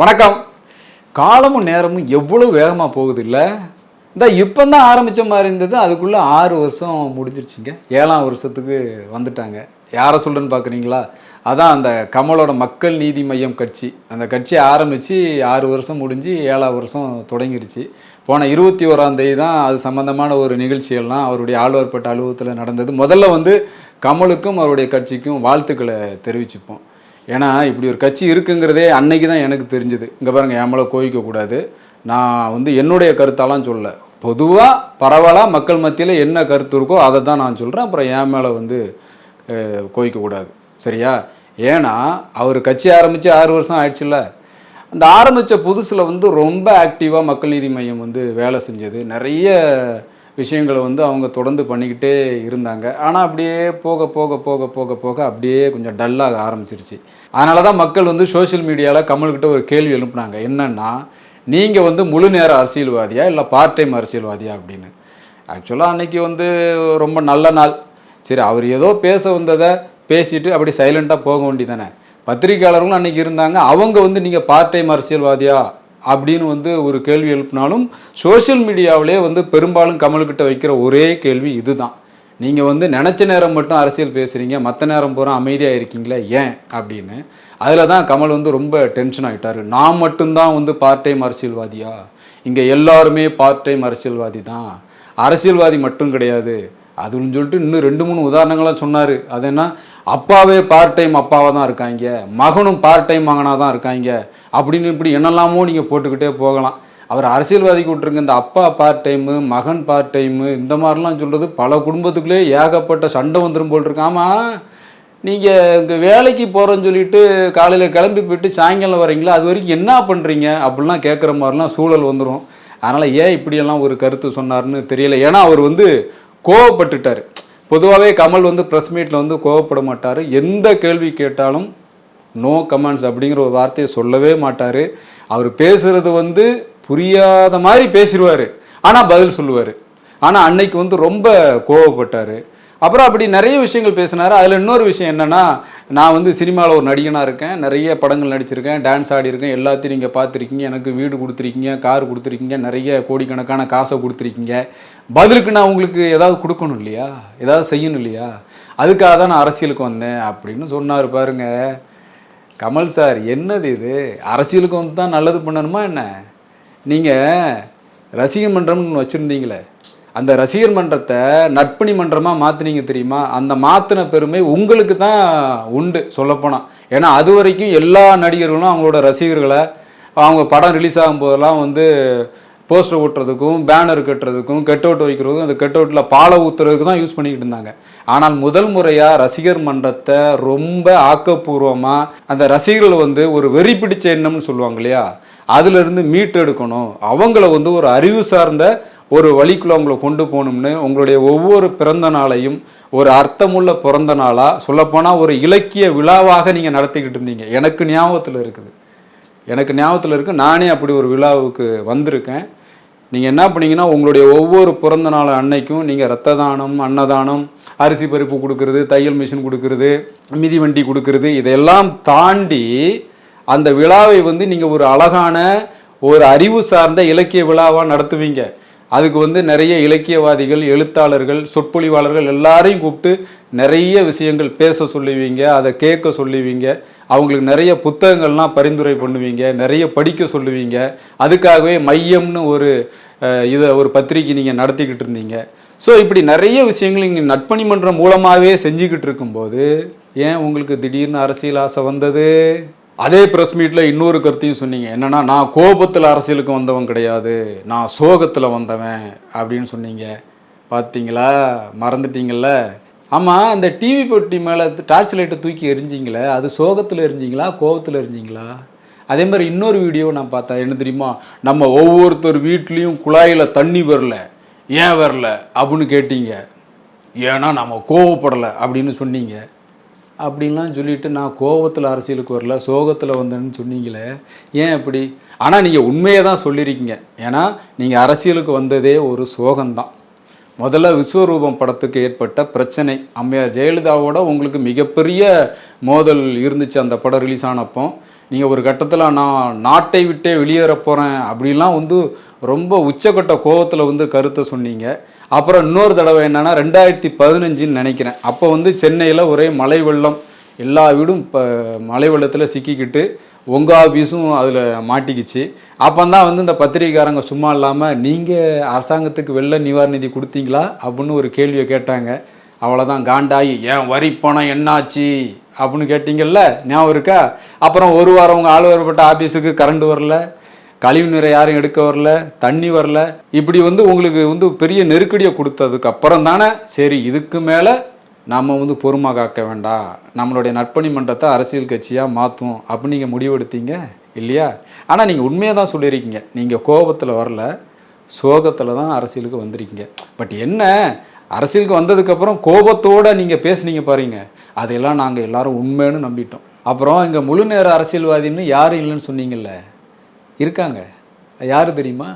வணக்கம். காலமும் நேரமும் எவ்வளோ வேகமாக போகுது இல்லை இந்த இப்போ தான் ஆரம்பித்த மாதிரி இருந்தது. அதுக்குள்ளே ஆறு வருஷம் முடிஞ்சிருச்சுங்க. ஏழாம் வருஷத்துக்கு வந்துட்டாங்க. யாரை சொல்கிறேன்னு பார்க்குறீங்களா அதான் அந்த கமலோட மக்கள் நீதி மையம் கட்சி. அந்த கட்சி ஆரம்பித்து ஆறு வருஷம் முடிஞ்சு ஏழாம் வருஷம் தொடங்கிருச்சு. போன இருபத்தி ஓராம் தேதி தான் அது சம்மந்தமான ஒரு நிகழ்ச்சியெல்லாம் அவருடைய ஆழ்வார்பட்ட அலுவலகத்தில் நடந்தது. முதல்ல வந்து கமலுக்கும் அவருடைய கட்சிக்கும் வாழ்த்துக்களை தெரிவிச்சுப்போம். ஏன்னா இப்படி ஒரு கட்சி இருக்குங்கிறதே அன்னைக்கு தான் எனக்கு தெரிஞ்சது. இங்கே பாருங்கள் ஏமலை கோவிக்கக்கூடாது நான் வந்து என்னுடைய கருத்தாலாம் சொல்ல பொதுவாக பரவலாக மக்கள் மத்தியில் என்ன கருத்து இருக்கோ அதை தான் நான் சொல்கிறேன் அப்புறம் என் மேலே வந்து கோவிக்கக்கூடாது சரியா? ஏன்னா அவர் கட்சி ஆரம்பித்து ஆறு வருஷம் ஆயிடுச்சுல்ல. அந்த ஆரம்பித்த புதுசில் வந்து ரொம்ப ஆக்டிவாக மக்கள் நீதி மையம் வந்து வேலை செஞ்சது. நிறைய விஷயங்களை வந்து அவங்க தொடர்ந்து பண்ணிக்கிட்டே இருந்தாங்க. ஆனால் அப்படியே போக போக போக போக போக அப்படியே கொஞ்சம் டல்லாக ஆரம்பிச்சிருச்சு. அதனால தான் மக்கள் வந்து சோஷியல் மீடியாவில் கமல்கிட்ட ஒரு கேள்வி எழுப்புனாங்க. என்னன்னா நீங்கள் வந்து முழு நேர அரசியல்வாதியா இல்லை பார்ட் டைம் அரசியல்வாதியா அப்படின்னு? ஆக்சுவலாக அன்னைக்கு வந்து ரொம்ப நல்ல நாள். சரி அவர் ஏதோ பேச வந்ததை பேசிட்டு அப்படி சைலண்ட்டாக போக வேண்டியதானே பத்திரிக்கையாளர்களும் அன்றைக்கி இருந்தாங்க. அவங்க வந்து நீங்கள் பார்ட் டைம் அரசியல்வாதியா அப்படின்னு வந்து ஒரு கேள்வி எழுப்பினாலும் சோஷியல் மீடியாவிலே வந்து பெரும்பாலும் கமல்கிட்ட வைக்கிற ஒரே கேள்வி இதுதான். நீங்கள் வந்து நினச்ச நேரம் மட்டும் அரசியல் பேசுகிறீங்க மற்ற நேரம் பூரா அமைதியாக இருக்கீங்களா ஏன் அப்படின்னு. அதில் தான் கமல் வந்து ரொம்ப டென்ஷன் ஆகிட்டாரு நான் மட்டும்தான் வந்து பார்ட் டைம் அரசியல்வாதியா? இங்கே எல்லாருமே பார்ட் டைம் அரசியல்வாதி தான். அரசியல்வாதி மட்டும் கிடையாது. அதுன்னு சொல்லிட்டு இன்னும் ரெண்டு மூணு உதாரணங்களாக சொன்னார். அது என்ன? அப்பாவே பார்ட் டைம் அப்பாவாக தான் இருக்காங்க. மகனும் பார்ட் டைம் மகனாக தான் இருக்காங்க. அப்படின்னு இப்படி என்னெல்லாமோ நீங்கள் போட்டுக்கிட்டே போகலாம். அவர் அரசியல்வாதிக்கு விட்டுருங்க. இந்த அப்பா பார்ட் டைமு மகன் பார்ட் டைமு இந்த மாதிரிலாம் சொல்கிறது பல குடும்பத்துக்குள்ளே ஏகப்பட்ட சண்டை வந்துடும் போல் இருக்கு. ஆமாம் நீங்கள் இங்கே வேலைக்கு போகிறோன்னு சொல்லிட்டு காலையில் கிளம்பி போயிட்டு சாயங்காலம் வரீங்களா அது வரைக்கும் என்ன பண்ணுறீங்க அப்படிலாம் கேட்குற மாதிரிலாம் சூழல் வந்துடும் அதனால் ஏன் இப்படியெல்லாம் ஒரு கருத்து சொன்னார்னு தெரியல. ஏன்னா அவர் வந்து கோவப்பட்டுட்டார். பொதுவாகவே கமல் வந்து ப்ரெஸ் மீட்டில் வந்து கோவப்பட மாட்டார். எந்த கேள்வி கேட்டாலும் நோ கமெண்ட்ஸ் அப்படிங்கிற ஒரு வார்த்தையை சொல்லவே மாட்டார். அவர் பேசுகிறது வந்து புரியாத மாதிரி பேசிடுவார் ஆனால் பதில் சொல்லுவார். ஆனால் அன்னைக்கு வந்து ரொம்ப கோவப்பட்டார். அப்புறம் அப்படி நிறைய விஷயங்கள் பேசினார். அதில் இன்னொரு விஷயம் என்னென்னா நான் வந்து சினிமாவில் ஒரு நடிகனாக இருக்கேன். நிறைய படங்கள் நடிச்சிருக்கேன். டான்ஸ் ஆடியிருக்கேன் எல்லாத்தையும் நீங்கள் பார்த்துருக்கீங்க. எனக்கு வீடு கொடுத்துருக்கீங்க கார் கொடுத்துருக்கீங்க நிறைய கோடிக்கணக்கான காசை கொடுத்துருக்கீங்க. பதிலுக்கு நான் உங்களுக்கு ஏதாவது கொடுக்கணும் இல்லையா? ஏதாவது செய்யணும் இல்லையா? அதுக்காக தான் நான் அரசியலுக்கு வந்தேன் அப்படின்னு சொன்னார் பாருங்க. கமல் சார் என்னது இது? அரசியலுக்கு வந்து தான் நல்லது பண்ணணுமா என்ன? நீங்கள் ரசிகமன்றம்னு வச்சுருந்தீங்களே. அந்த ரசிகர் மன்றத்தை நட்பணி மன்றமாக மாற்றினீங்க தெரியுமா? அந்த மாற்றின பெருமை உங்களுக்கு தான் உண்டு சொல்லப்போனால் ஏன்னா அது வரைக்கும் எல்லா நடிகர்களும் அவங்களோட ரசிகர்களை அவங்க படம் ரிலீஸ் ஆகும்போதெல்லாம் வந்து போஸ்டர் ஓட்டுறதுக்கும் பேனர் கட்டுறதுக்கும் கெட் அவுட் வைக்கிறதுக்கும் அந்த கெட் அவுட்டில் பாலை ஊற்றுறதுக்கு தான் யூஸ் பண்ணிக்கிட்டு இருந்தாங்க. ஆனால் முதல் முறையாக ரசிகர் மன்றத்தை ரொம்ப ஆக்கப்பூர்வமாக அந்த ரசிகர்கள் வந்து ஒரு வெறி பிடிச்ச எண்ணம்னு சொல்லுவாங்க இல்லையா? அதிலிருந்து மீட்டெடுக்கணும். அவங்கள வந்து ஒரு அறிவு சார்ந்த ஒரு வழிக்குள்ள அவங்கள கொண்டு போகணும்னு உங்களுடைய ஒவ்வொரு பிறந்த நாளையும் ஒரு அர்த்தமுள்ள பிறந்த நாளாக சொல்லப்போனால் ஒரு இலக்கிய விழாவாக நீங்கள் நடத்திக்கிட்டு இருந்தீங்க. எனக்கு ஞாபகத்தில் இருக்குது. எனக்கு ஞாபகத்தில் இருக்கு. நானே அப்படி ஒரு விழாவுக்கு வந்திருக்கேன். நீங்கள் என்ன பண்ணீங்கன்னா உங்களுடைய ஒவ்வொரு பிறந்த நாள் அன்னைக்கும் நீங்கள் ரத்த தானம் அன்னதானம் அரிசி பருப்பு கொடுக்கறது தையல் மிஷின் கொடுக்கறது மிதிவண்டி கொடுக்கறது இதையெல்லாம் தாண்டி அந்த விழாவை வந்து நீங்கள் ஒரு அழகான ஒரு அறிவு சார்ந்த இலக்கிய விழாவாக நடத்துவீங்க. அதுக்கு வந்து நிறைய இலக்கியவாதிகள் எழுத்தாளர்கள் சொற்பொழிவாளர்கள் எல்லாரையும் கூப்பிட்டு நிறைய விஷயங்கள் பேச சொல்லுவீங்க அதை கேட்க சொல்லுவீங்க. அவங்களுக்கு நிறைய புத்தகங்கள்லாம் பரிந்துரை பண்ணுவீங்க நிறைய படிக்க சொல்லுவீங்க. அதுக்காகவே மையம்னு ஒரு இதை ஒரு பத்திரிக்கை நீங்கள் நடத்திக்கிட்டு இருந்தீங்க. ஸோ இப்படி நிறைய விஷயங்கள் இங்கே நட்பணி மன்றம் மூலமாகவே செஞ்சுக்கிட்டு இருக்கும்போது ஏன் உங்களுக்கு திடீர்னு அரசியல் ஆசை வந்தது? அதே ப்ரெஸ் மீட்டில் இன்னொரு கருத்தையும் சொன்னீங்க. என்னென்னா நான் கோபத்தில் அரசியலுக்கு வந்தவன் கிடையாது. நான் சோகத்தில் வந்தவன் அப்படின்னு சொன்னீங்க. பார்த்தீங்களா மறந்துட்டீங்கள ஆமாம் அந்த டிவி பெட்டி மேலே டார்ச் லைட்டை தூக்கி எரிஞ்சிங்களே அது சோகத்தில் எரிஞ்சிங்களா? கோபத்தில் எரிஞ்சிங்களா? அதே மாதிரி இன்னொரு வீடியோ நான் பார்த்தேன். என்ன தெரியுமா? நம்ம ஒவ்வொருத்தர் வீட்லேயும் குழாயில் தண்ணி வரல. ஏன் வரல? அப்படின்னு கேட்டீங்க. ஏன்னா நம்ம கோவப்படலை அப்படின்னு சொன்னீங்க. அப்படின்லாம் சொல்லிட்டு நான் கோவத்தில் அரசியலுக்கு வரல சோகத்தில் வந்தேன்னு சொன்னீங்களே ஏன் அப்படி? ஆனால் நீங்கள் உண்மையை தான் சொல்லியிருக்கீங்க ஏன்னா நீங்கள் அரசியலுக்கு வந்ததே ஒரு சோகம்தான். முதல்ல விஸ்வரூபம் படத்துக்கு ஏற்பட்ட பிரச்சனை அம்மையார் ஜெயலலிதாவோட உங்களுக்கு மிகப்பெரிய மோதல் இருந்துச்சு அந்த படம் ரிலீஸ் ஆனப்போ. நீங்கள் ஒரு கட்டத்தில் நான் நாட்டை விட்டே வெளியேற போகிறேன் அப்படிலாம் வந்து ரொம்ப உச்சக்கட்ட கோவத்தில் வந்து கருத்தை சொன்னீங்க. அப்புறம் இன்னொரு தடவை என்னென்னா ரெண்டாயிரத்தி பதினஞ்சுன்னு நினைக்கிறேன். அப்போ வந்து சென்னையில் ஒரே மழை வெள்ளம் எல்லா வீடும் இப்போ மழை வெள்ளத்தில் சிக்கிக்கிட்டு உங்கள் ஆஃபீஸும் அதில் மாட்டிக்கிச்சு. அப்போ தான் வந்து இந்த பத்திரிகைக்காரங்க சும்மா இல்லாமல் நீங்கள் அரசாங்கத்துக்கு வெள்ள நிவாரண நிதி கொடுத்தீங்களா? அப்படின்னு ஒரு கேள்வியை கேட்டாங்க. அவ்வளோதான் காண்டாயி ஏன் வரி பணம் என்னாச்சு? அப்படின்னு கேட்டிங்கல்ல ஞாபகம் இருக்கா? அப்புறம் ஒரு வாரம் உங்கள் ஆள் வரப்பட்ட ஆஃபீஸுக்கு கரண்ட் வரல. கழிவு நீரை யாரும் எடுக்க வரல தண்ணி வரல. இப்படி வந்து உங்களுக்கு வந்து பெரிய நெருக்கடியை கொடுத்ததுக்கு அப்புறம் தானே சரி இதுக்கு மேலே நாம் வந்து பொறுமை காக்க வேண்டாம். நம்மளுடைய நற்பணி மன்றத்தை அரசியல் கட்சியாக மாற்றும் அப்படின்னு நீங்கள் முடிவெடுத்தீங்க இல்லையா? ஆனால் நீங்கள் உண்மையாக தான் சொல்லியிருக்கீங்க. நீங்கள் கோபத்தில் வரல சோகத்தில் தான் அரசியலுக்கு வந்திருக்கீங்க. பட் என்ன? அரசியலுக்கு வந்ததுக்கப்புறம் கோபத்தோடு நீங்கள் பேசுனீங்க பாருங்க. அதையெல்லாம் நாங்கள் எல்லாரும் உண்மைன்னு நம்பிட்டோம். அப்புறம் இங்கே முழு நேர அரசியல்வாதின்னு யாரும் இல்லைன்னு சொன்னீங்கல்ல? இருக்காங்க. யார் தெரியுமா?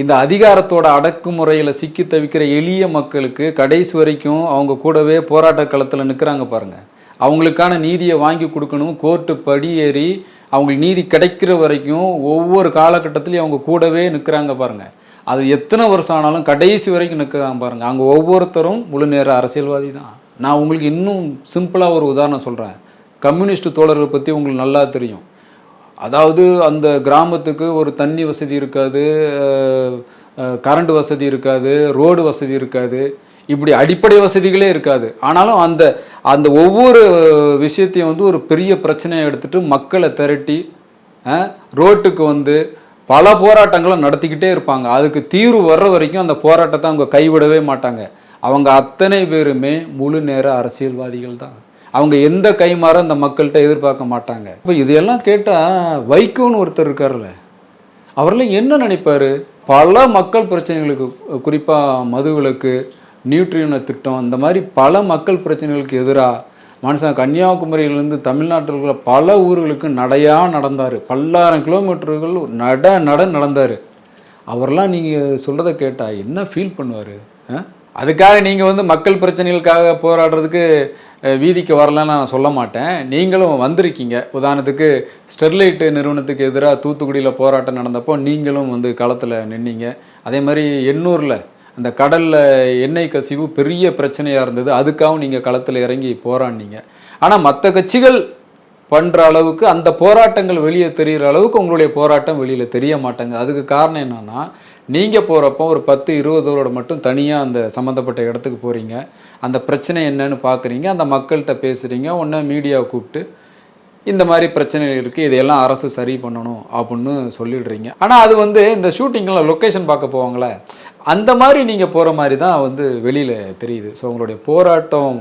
இந்த அதிகாரத்தோட அடக்குமுறையில் சிக்கி தவிக்கிற எளிய மக்களுக்கு கடைசி வரைக்கும் அவங்க கூடவே போராட்ட களத்தில் நிற்கிறாங்க பாருங்கள் அவங்களுக்கான நீதியை வாங்கி கொடுக்கணும். கோர்ட்டு படியேறி அவங்களுக்கு நீதி கிடைக்கிற வரைக்கும் ஒவ்வொரு காலகட்டத்திலையும் அவங்க கூடவே நிற்கிறாங்க பாருங்கள் அது எத்தனை வருஷம் ஆனாலும் கடைசி வரைக்கும் நிற்கிறாங்க பாருங்கள் அங்கே ஒவ்வொருத்தரும் முழு நேர அரசியல்வாதி தான். நான் உங்களுக்கு இன்னும் சிம்பிளாக ஒரு உதாரணம் சொல்கிறேன் கம்யூனிஸ்ட் தோழர்களை பற்றி உங்களுக்கு நல்லா தெரியும். அதாவது அந்த கிராமத்துக்கு ஒரு தண்ணி வசதி இருக்காது கரண்ட் வசதி இருக்காது ரோடு வசதி இருக்காது. இப்படி அடிப்படை வசதிகளே இருக்காது. ஆனாலும் அந்த அந்த ஒவ்வொரு விஷயத்தையும் வந்து ஒரு பெரிய பிரச்சனையை எடுத்துகிட்டு மக்களை திரட்டி ரோட்டுக்கு வந்து பல போராட்டங்களை நடத்திக்கிட்டே இருப்பாங்க. அதுக்கு தீர்வு வர்ற வரைக்கும் அந்த போராட்டத்தை அவங்க கைவிடவே மாட்டாங்க. அவங்க அத்தனை பேருமே முழு நேர அரசியல்வாதிகள் தான். அவங்க எந்த கைமாறும் அந்த மக்கள்கிட்ட எதிர்பார்க்க மாட்டாங்க. இப்போ இதையெல்லாம் கேட்டால் வைகோன்னு ஒருத்தர் இருக்கார்ல அவரெல்லாம் என்ன நினைப்பார்? பல மக்கள் பிரச்சனைகளுக்கு குறிப்பாக மதுவிலக்கு நியூட்ரியன திட்டம் இந்த மாதிரி பல மக்கள் பிரச்சனைகளுக்கு எதிராக மனுஷன் கன்னியாகுமரியிலேருந்து தமிழ்நாட்டில் இருக்கிற பல ஊர்களுக்கு நடையாக நடந்தார். பல்லாயிரம் கிலோமீட்டர்கள் நட நட நடந்தார். அவரெல்லாம் நீங்கள் சொல்கிறத கேட்டால் என்ன ஃபீல் பண்ணுவார்? அதுக்காக நீங்கள் வந்து மக்கள் பிரச்சனைகளுக்காக போராடுறதுக்கு வீதிக்கு வரலன்னு நான் சொல்ல மாட்டேன். நீங்களும் வந்திருக்கீங்க. உதாரணத்துக்கு ஸ்டெர்லைட் நிறுவனத்துக்கு எதிராக தூத்துக்குடியில் போராட்டம் நடந்தப்போ நீங்களும் வந்து களத்தில் நின்னீங்க. அதே மாதிரி எண்ணூரில் அந்த கடலில் எண்ணெய் கசிவு பெரிய பிரச்சனையாக இருந்தது. அதுக்காகவும் நீங்கள் களத்தில் இறங்கி போராடினீங்க. ஆனால் மற்ற கட்சிகள் பண்ணுற அளவுக்கு அந்த போராட்டங்கள் வெளியே தெரிகிற அளவுக்கு உங்களுடைய போராட்டம் வெளியில் தெரிய மாட்டாங்க அதுக்கு காரணம் என்னென்னா நீங்கள் போகிறப்போ ஒரு பத்து இருபதோட மட்டும் தனியாக அந்த சம்மந்தப்பட்ட இடத்துக்கு போகிறீங்க அந்த பிரச்சனை என்னன்னு பார்க்குறீங்க அந்த மக்கள்கிட்ட பேசுகிறீங்க ஒன்று மீடியாவை கூப்பிட்டு இந்த மாதிரி பிரச்சனைகள் இருக்குது இதையெல்லாம் அரசு சரி பண்ணணும் அப்படின்னு சொல்லிடுறீங்க. ஆனால் அது வந்து இந்த ஷூட்டிங்கில் லொக்கேஷன் பார்க்க போவாங்களே அந்த மாதிரி நீங்கள் போகிற மாதிரி தான் வந்து வெளியில் தெரியுது. ஸோ உங்களுடைய போராட்டம்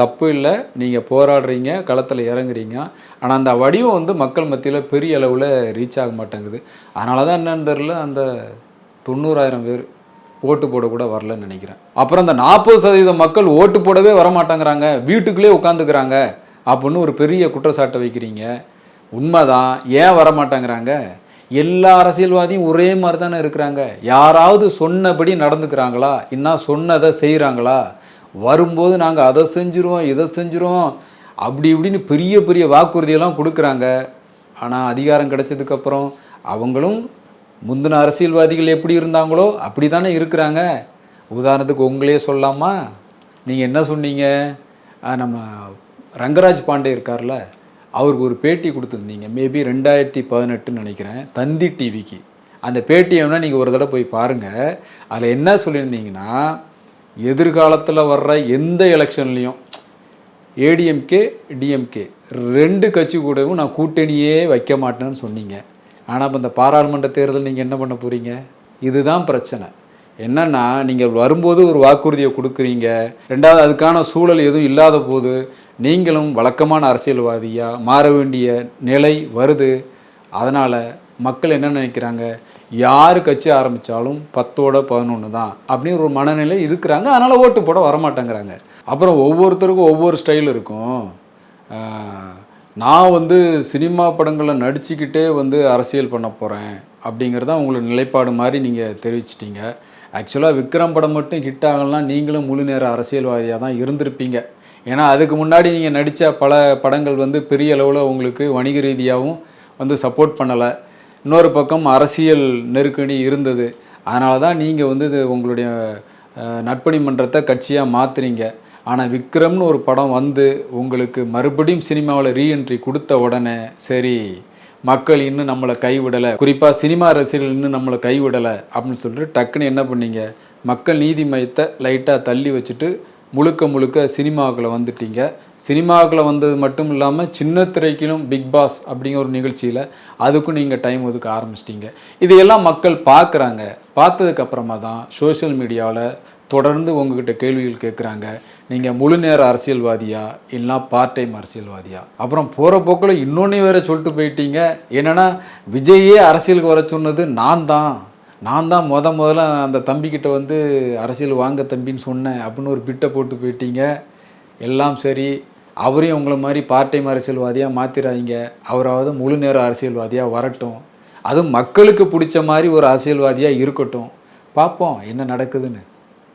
தப்பு இல்லை. நீங்கள் போராடுறீங்க களத்தில் இறங்குறீங்க. ஆனால் அந்த வடிவம் வந்து மக்கள் மத்தியில் பெரிய அளவில் ரீச் ஆக மாட்டேங்குது. அதனால தான் என்னன்னு தெரில அந்த தொண்ணூறாயிரம் பேர் ஓட்டு போட கூட வரலன்னு நினைக்கிறேன். அப்புறம் அந்த நாற்பது சதவீதம் மக்கள் ஓட்டு போடவே வர மாட்டேங்கிறாங்க வீட்டுக்குள்ளே உட்காந்துக்கிறாங்க. அப்படின்னு ஒரு பெரிய குற்றச்சாட்டை வைக்கிறீங்க. உண்மைதான். ஏன் வரமாட்டேங்கிறாங்க? எல்லா அரசியல்வாதியும் ஒரே மாதிரி தானே இருக்கிறாங்க. யாராவது சொன்னபடி நடந்துக்கிறாங்களா? இன்னும் சொன்னதை செய்கிறாங்களா வரும்போது நாங்கள் அதை செஞ்சுருவோம் இதை செஞ்சுருவோம். அப்படி இப்படின்னு பெரிய பெரிய வாக்குறுதியெல்லாம் கொடுக்குறாங்க. ஆனால் அதிகாரம் கிடைச்சதுக்கப்புறம் அவங்களும் முந்தின அரசியல்வாதிகள் எப்படி இருந்தாங்களோ அப்படி தானே இருக்கிறாங்க. உதாரணத்துக்கு உங்களே சொல்லலாமா நீங்கள் என்ன சொன்னீங்க? நம்ம ரங்கராஜ் பாண்டே இருக்கார்ல அவருக்கு ஒரு பேட்டி கொடுத்துருந்தீங்க. மேபி ரெண்டாயிரத்தி பதினெட்டுன்னு நினைக்கிறேன் தந்தி டிவிக்கு. அந்த பேட்டியை வேணால் நீங்கள் ஒரு தடவை போய் பாருங்கள் அதில் என்ன சொல்லியிருந்தீங்கன்னா எதிர்காலத்தில் வர்ற எந்த எலெக்ஷன்லேயும் ஏடிஎம்கே டிஎம்கே ரெண்டு கட்சி கூடவும் நான் கூட்டணியே வைக்க மாட்டேன்னு சொன்னீங்க. ஆனால் இப்போ இந்த பாராளுமன்ற தேர்தல் நீங்கள் என்ன பண்ண போகிறீங்க இதுதான் பிரச்சனை. என்னென்னா நீங்கள் வரும்போது ஒரு வாக்குறுதியை கொடுக்குறீங்க. ரெண்டாவது அதுக்கான சூழல் எதுவும் இல்லாத போது நீங்களும் வழக்கமான அரசியல்வாதியாக மாற வேண்டிய நிலை வருது. அதனால் மக்கள் என்ன நினைக்கிறாங்க? யார் கட்சி ஆரம்பித்தாலும் பத்தோட பதினொன்று தான் அப்படின்னு ஒரு மனநிலை இருக்கிறாங்க. அதனால் ஓட்டு போட வரமாட்டேங்கிறாங்க. அப்புறம் ஒவ்வொருத்தருக்கும் ஒவ்வொரு ஸ்டைல் இருக்கும். நான் வந்து சினிமா படங்களில் நடிச்சுக்கிட்டே வந்து அரசியல் பண்ண போகிறேன் அப்படிங்கிறத உங்களோட நிலைப்பாடு மாதிரி நீங்கள் தெரிவிச்சிட்டிங்க. ஆக்சுவலாக விக்ரம் படம் மட்டும் ஹிட் ஆகலாம் நீங்களும் முழு நேர அரசியல்வாதியாக தான் இருந்திருப்பீங்க. ஏன்னா அதுக்கு முன்னாடி நீங்கள் நடித்த பல படங்கள் வந்து பெரிய அளவில் உங்களுக்கு வணிக ரீதியாகவும் வந்து சப்போர்ட் பண்ணலை. இன்னொரு பக்கம் அரசியல் நெருக்கடி இருந்தது. அதனால தான் நீங்கள் வந்து இது உங்களுடைய நட்பணி மன்றத்தை கட்சியாக மாற்றுறீங்க ஆனால் விக்ரம்னு ஒரு படம் வந்து உங்களுக்கு மறுபடியும் சினிமாவில் ரீஎன்ட்ரி கொடுத்த உடனே சரி மக்கள் இன்னும் நம்மளை கைவிடலை. குறிப்பாக சினிமா ரசிகர்கள் இன்னும் நம்மளை கைவிடலை அப்படின்னு சொல்லிட்டு டக்குன்னு என்ன பண்ணீங்க? மக்கள் நீதி மையத்தை லைட்டாக தள்ளி வச்சுட்டு முழுக்க முழுக்க சினிமாவுக்குள்ள வந்துட்டீங்க. சினிமாவுக்குள்ள வந்தது மட்டும் இல்லாமல் சின்ன திரைக்கிலும் பிக் பாஸ் அப்படிங்கிற ஒரு நிகழ்ச்சியில் அதுக்கும் நீங்கள் டைம் ஒதுக்க ஆரம்பிச்சிட்டீங்க. இதையெல்லாம் மக்கள் பார்க்குறாங்க பார்த்ததுக்கப்புறமா தான் சோஷியல் மீடியாவில் தொடர்ந்து உங்ககிட்ட கேள்விகள் கேட்குறாங்க நீங்கள் முழு நேர அரசியல்வாதியா? இல்லைனா பார்ட் டைம் அரசியல்வாதியா? அப்புறம் போகிற போக்கில் இன்னொன்று வேற சொல்லிட்டு போயிட்டீங்க. என்னென்னா விஜயே அரசியலுக்கு வர சொன்னது நான் தான். நான் தான் முத முதல்ல அந்த தம்பிக்கிட்ட வந்து அரசியல் வாங்க தம்பின்னு சொன்னேன் அப்படின்னு ஒரு பிட்டை போட்டு போயிட்டீங்க. எல்லாம் சரி. அவரையும் உங்களை மாதிரி பார்ட் டைம் அரசியல்வாதியாக மாற்றிடாதீங்க அவராவது முழு நேர அரசியல்வாதியாக வரட்டும். அதுவும் மக்களுக்கு பிடிச்ச மாதிரி ஒரு அரசியல்வாதியாக இருக்கட்டும். பார்ப்போம் என்ன நடக்குதுன்னு.